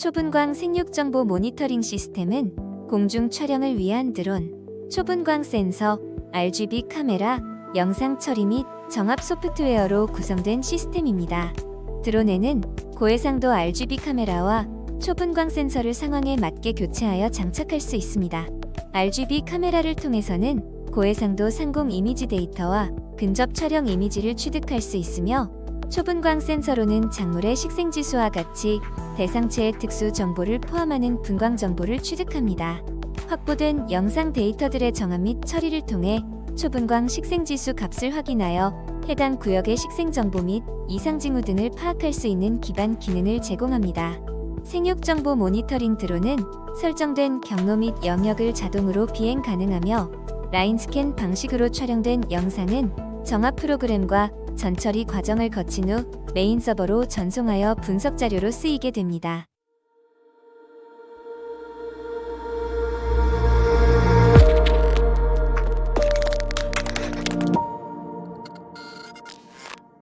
초분광 생육정보 모니터링 시스템은 공중 촬영을 위한 드론, 초분광 센서, RGB 카메라, 영상 처리 및 정합 소프트웨어로 구성된 시스템입니다. 드론에는 고해상도 RGB 카메라와 초분광 센서를 상황에 맞게 교체하여 장착할 수 있습니다. RGB 카메라를 통해서는 고해상도 상공 이미지 데이터와 근접 촬영 이미지를 취득할 수 있으며 초분광 센서로는 작물의 식생 지수와 같이 대상체의 특수 정보를 포함하는 분광 정보를 취득합니다. 확보된 영상 데이터들의 정합 및 처리를 통해 초분광 식생 지수 값을 확인하여 해당 구역의 식생 정보 및 이상 징후 등을 파악할 수 있는 기반 기능을 제공합니다. 생육 정보 모니터링 드론은 설정된 경로 및 영역을 자동으로 비행 가능하며 라인 스캔 방식으로 촬영된 영상은 정합 프로그램과 전처리 과정을 거친 후 메인 서버로 전송하여 분석 자료로 쓰이게 됩니다.